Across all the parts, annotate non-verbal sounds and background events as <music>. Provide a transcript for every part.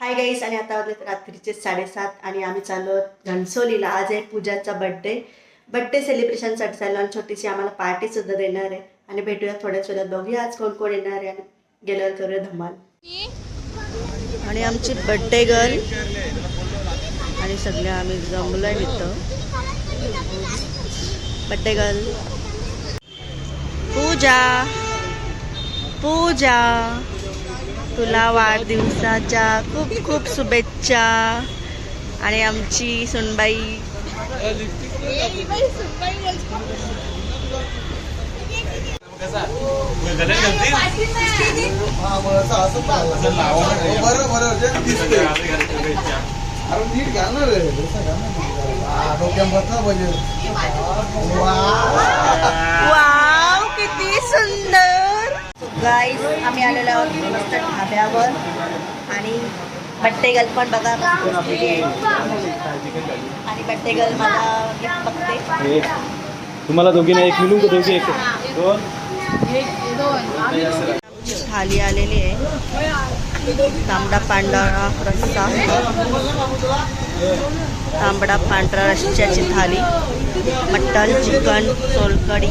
Hi guys आणि आता वाजले रात्रीचे साडेसात आणि आम्ही चाललो आहोत घणसोलीला आज आहे पूजाचा बड्डे बड्डे सेलिब्रेशनसाठी चाललो आणि छोटीशी आम्हाला पार्टीसुद्धा देणार आहे. आणि भेटूया थोड्याच वेळात. बघूया आज कोण कोण येणार आहे. आणि गेल्यावर करूया धमाल. आणि आमची बड्डे गर्ल आणि सगळ्या आम्ही जमलोय इथं. Birthday girl Puja. पूजा. तुला वाढदिवसाच्या खूप खूप शुभेच्छा. आणि आमची सुनबाई. किती सुंदर. गाईस आम्ही आलेलो आहोत मस्त ढाब्यावर. आणि बड्डे गर्ल पण बघा आणि बड्डे गर्ल मला गिफ्ट बघते. तुम्हाला दोघींना एक मिळून दोघी एक? दोन? थाली आलेली आहे. तांबडा पांढरा रस्सा. तांबडा पांढरा रश्श्याची thali. Mutton chicken solkadhi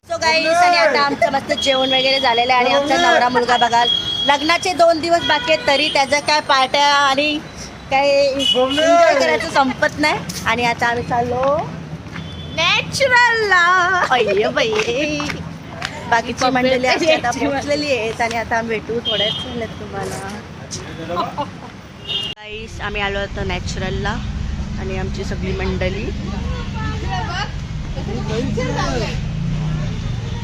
guys आणि आता आमचं मस्त जेवण वगैरे झालेलं आहे आणि आमचा नवरा मुलगा बघा लग्नाचे दोन दिवस बाकी आहेत तरी त्याचं काय पार्ट्या आणि काय एन्जॉय करायचं संपत नाही. आणि आता आम्ही चाललो नॅचरलला अय्य बाई. बाकीची मंडळी आमची आता पोहोचलेली आहेत आणि आता आम्ही भेटू थोड्याच झाल्यात तुम्हाला. गाईस आम्ही आलो होतो नॅचरलला आणि आमची सगळी मंडळी.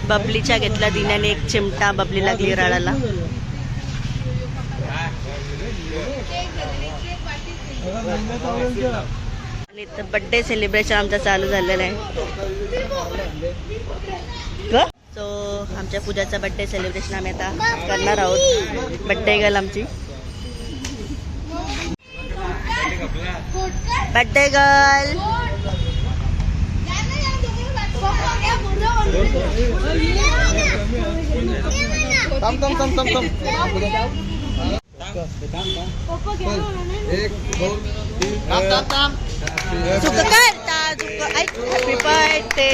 बबलीच्या घेतला दिन्याने एक चिमटा बबली लागली राळाला आणि इथं बड्डे सेलिब्रेशन आमचं चालू झालेलं आहे. सो आमच्या पूजाचा बड्डे सेलिब्रेशन आम्ही आता करणार आहोत. बड्डे गर्ल आमची. बड्डे गर्ल थांब थांब थांब थांब थांब एक दोन तीन थांब थांब थांब झुक करता झुक ऐक हॅपी बर्थडे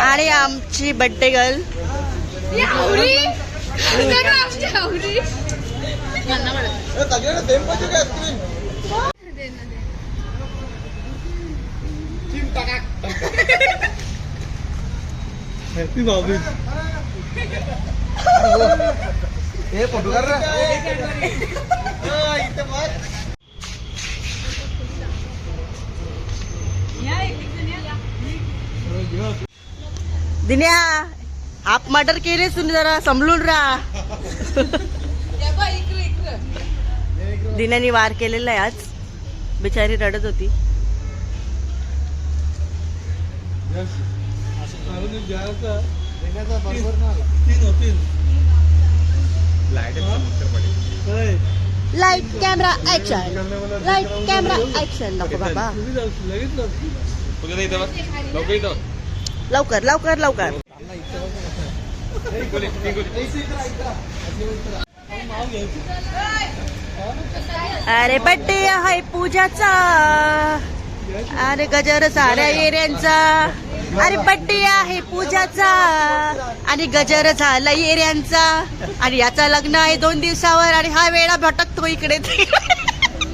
आणि आमची बड्डे गर्ल हॅपी बाबी हे फोटो कर दिन्या हाफ मर्डर केले तुम्ही जरा समजून राहा. दिन्याने वार केलेला आहे आज. बिचारी रडत होती. Light camera action light camera action नको बाबा. लवकर लवकर लवकर. अरे बड्डे आहे पूजाचा. अरे गजर साऱ्या एरियांचा. अरे बड्डे आहे पूजाचा. आणि गजर झाला एऱ्यांचा आणि याचा लग्न आहे दोन दिवसावर आणि हा वेळा भटकतो इकडे. <laughs>